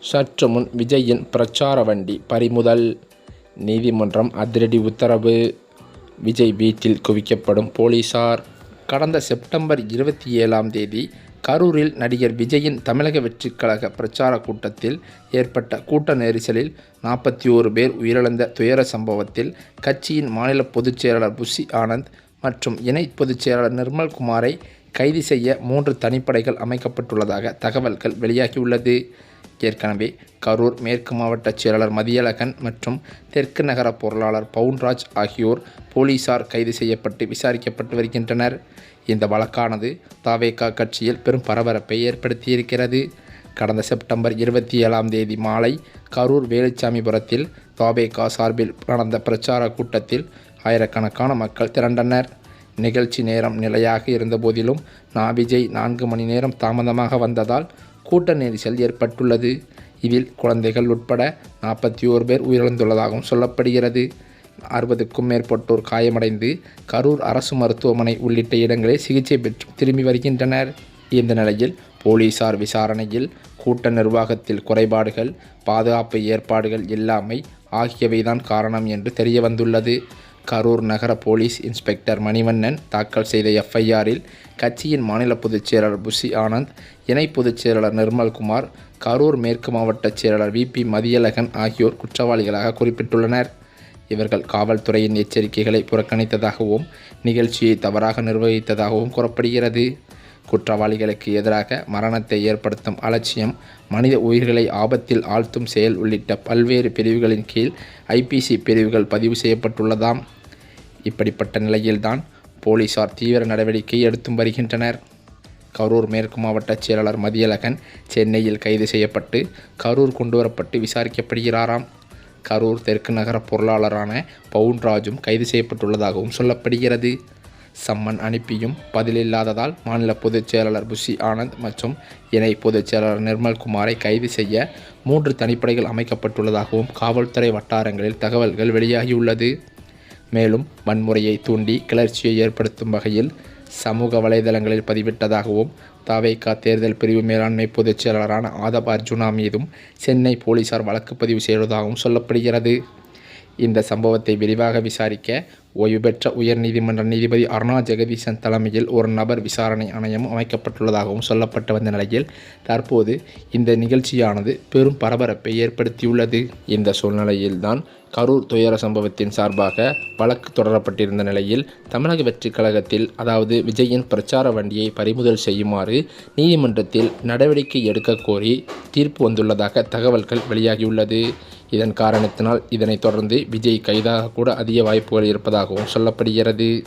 சற்று முன் விஜயின் பிரச்சார வண்டி பறிமுதல். நீதிமன்றம் அதிரடி உத்தரவு. விஜய் வீட்டில் குவிக்கப்படும் போலீசார். கடந்த செப்டம்பர் இருபத்தி ஏழாம் தேதி கரூரில் நடிகர் விஜயின் தமிழக வெற்றிக் கழக பிரச்சார கூட்டத்தில் ஏற்பட்ட கூட்ட நெரிசலில் நாற்பத்தி ஓரு பேர் உயிரிழந்த துயர சம்பவத்தில் கட்சியின் மாநில பொதுச் செயலாளர் புஷி ஆனந்த் மற்றும் இணை பொதுச் செயலாளர் நிர்மல்குமாரை கைது செய்ய மூன்று தனிப்படைகள் அமைக்கப்பட்டுள்ளதாக தகவல்கள் வெளியாகியுள்ளது. ஏற்கனவே கரூர் மேற்கு மாவட்ட செயலாளர் மதியழகன் மற்றும் தெற்கு நகர பொருளாளர் பவுன்ராஜ் ஆகியோர் போலீசார் கைது செய்யப்பட்டு விசாரிக்கப்பட்டு வருகின்றனர். இந்த வழக்கானது தாவேகா கட்சியில் பெரும் பரபரப்பை ஏற்படுத்தியிருக்கிறது. கடந்த செப்டம்பர் இருபத்தி ஏழாம் தேதி மாலை கரூர் வேலுச்சாமிபுரத்தில் தாவேகா சார்பில் நடந்த பிரச்சார கூட்டத்தில் ஆயிரக்கணக்கான மக்கள் திரண்டனர். நிகழ்ச்சி நேரம் நிலையாக இருந்தபோதிலும் நாபிஜை நான்கு மணி நேரம் தாமதமாக வந்ததால் கூட்ட நெரிசல் ஏற்பட்டுள்ளது. இதில் குழந்தைகள் உட்பட நாற்பத்தி ஓரு பேர் உயிரிழந்துள்ளதாகவும் சொல்லப்படுகிறது. அறுபதுக்கும் மேற்பட்டோர் காயமடைந்து கரூர் அரசு மருத்துவமனை உள்ளிட்ட இடங்களில் சிகிச்சை பெற்று திரும்பி வருகின்றனர். இந்த நிலையில் போலீசார் விசாரணையில் கூட்ட நிர்வாகத்தில் குறைபாடுகள் பாதுகாப்பு ஏற்பாடுகள் இல்லாமை ஆகியவைதான் காரணம் என்று தெரிய வந்துள்ளது கரூர் நகர போலீஸ் இன்ஸ்பெக்டர் மணிவண்ணன் தாக்கல் செய்த எஃப்ஐஆரில் கட்சியின் மாநில பொதுச் செயலாளர் புஷி ஆனந்த் இணை பொதுச் செயலாளர் நிர்மல்குமார் கரூர் மேற்கு மாவட்ட செயலாளர் விபி மதியழகன் ஆகியோர் குற்றவாளிகளாக குறிப்பிட்டுள்ளனர். இவர்கள் காவல்துறையின் எச்சரிக்கைகளை புறக்கணித்ததாகவும் நிகழ்ச்சியை தவறாக நிர்வகித்ததாகவும் கூறப்படுகிறது. குற்றவாளிகளுக்கு எதிராக மரணத்தை ஏற்படுத்தும் அலட்சியம் மனித உயிர்களை ஆபத்தில் ஆழ்த்தும் செயல் உள்ளிட்ட பல்வேறு பிரிவுகளின் கீழ் ஐபிசி பிரிவுகள் பதிவு செய்யப்பட்டுள்ளதாம். இப்படிப்பட்ட நிலையில்தான் போலீசார் தீவிர நடவடிக்கை எடுத்தும் வருகின்றனர். கரூர் மேற்கு மாவட்ட செயலாளர் மதியழகன் சென்னையில் கைது செய்யப்பட்டு கரூர் கொண்டுவரப்பட்டு விசாரிக்கப்படுகிறாராம். கரூர் தெற்கு நகர பொருளாளரான பவுன்ராஜும் கைது செய்யப்பட்டுள்ளதாகவும் சொல்லப்படுகிறது. சம்மன் அனுப்பியும் பதிலில்லாததால் மாநில பொதுச் செயலாளர் புஷி ஆனந்த் மற்றும் இணை பொதுச் செயலாளர் நிர்மல்குமாரை கைது செய்ய மூன்று தனிப்படைகள் அமைக்கப்பட்டுள்ளதாகவும் காவல்துறை வட்டாரங்களில் தகவல்கள் வெளியாகியுள்ளது. மேலும் வன்முறையை தூண்டி கிளர்ச்சியை ஏற்படுத்தும் வகையில் சமூக வலைதளங்களில் பதிவிட்டதாகவும் தாவேகா தேர்தல் பிரிவு மேலாண்மை பொதுச் செயலாளரான ஆதப் அர்ஜுனா மீதும் சென்னை போலீசார் வழக்கு பதிவு செய்வதாகவும் சொல்லப்படுகிறது. இந்த சம்பவத்தை விரிவாக விசாரிக்க ஓய்வு பெற்ற உயர்நீதிமன்ற நீதிபதி அருணா ஜெகதீசன் தலைமையில் ஒரு நபர் விசாரணை ஆணையம் அமைக்கப்பட்டுள்ளதாகவும் சொல்லப்பட்டு வந்த நிலையில் தற்போது இந்த நிகழ்ச்சியானது பெரும் பரபரப்பை ஏற்படுத்தியுள்ளது. இந்த சூழ்நிலையில்தான் கரூர் துயர சம்பவத்தின் சார்பாக வழக்கு தொடரப்பட்டிருந்த நிலையில் தமிழக வெற்றிக் கழகத்தில் அதாவது விஜயின் பிரச்சார வண்டியை பறிமுதல் செய்யுமாறு நீதிமன்றத்தில் நடவடிக்கை எடுக்க கோரி தீர்ப்பு வந்துள்ளதாக தகவல்கள் வெளியாகியுள்ளது. இதன் காரணத்தினால் இதனைத் தொடர்ந்து விஜய் கைதாக கூட அதிக வாய்ப்புகள் இருப்பதாகவும் சொல்லப்படுகிறது.